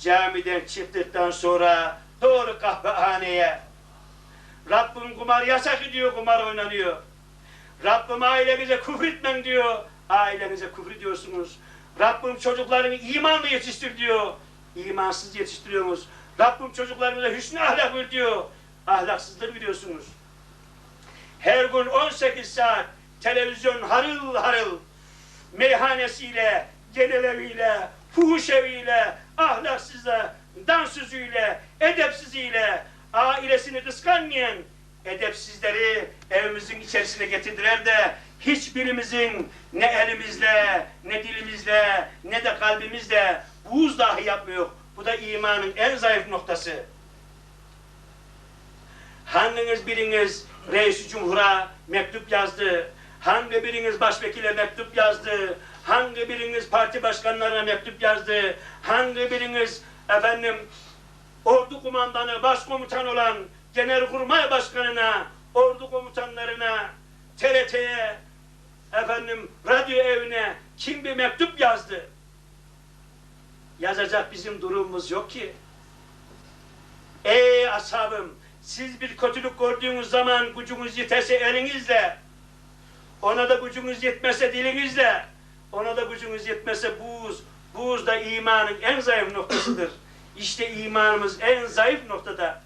camiden çıktıktan sonra doğru kahvehaneye. Rabbim kumar yasak ediyor, kumar oynanıyor. Rabbim ailenize küfretmen diyor, ailenize küfrediyorsunuz. Rabbim çocuklarını imanla yetiştir diyor, imansız yetiştiriyorsunuz. Rabbim çocuklarınıza hüsnü ahlak ver diyor, ahlaksızlık biliyorsunuz. Her gün 18 saat televizyon harıl harıl meyhanesiyle, genel eviyle, fuhuş eviyle, ahlaksızla, dansözüyle, edepsiziyle, ailesini kıskanmayan edepsizleri evimizin içerisine getirdiler de hiçbirimizin ne elimizle, ne dilimizle, ne de kalbimizle buğuz dahi yapmıyor. Bu da imanın en zayıf noktası. Hanginiz biriniz reis cumhura mektup yazdı? Hangi biriniz başvekile mektup yazdı? Hangi biriniz parti başkanlarına mektup yazdı? Hangi biriniz efendim ordu kumandanı, başkomutan olan genelkurmay başkanına, ordu komutanlarına, TRT'ye, efendim radyo evine kim bir mektup yazdı? Yazacak bizim durumumuz yok ki. Ey ashabım, siz bir kötülük gördüğünüz zaman gücünüz yeterse elinizle, ona da gücünüz yetmezse dilinizle, ona da gücünüz yetmezse buz, buz da imanın en zayıf noktasıdır. İşte imanımız en zayıf noktada.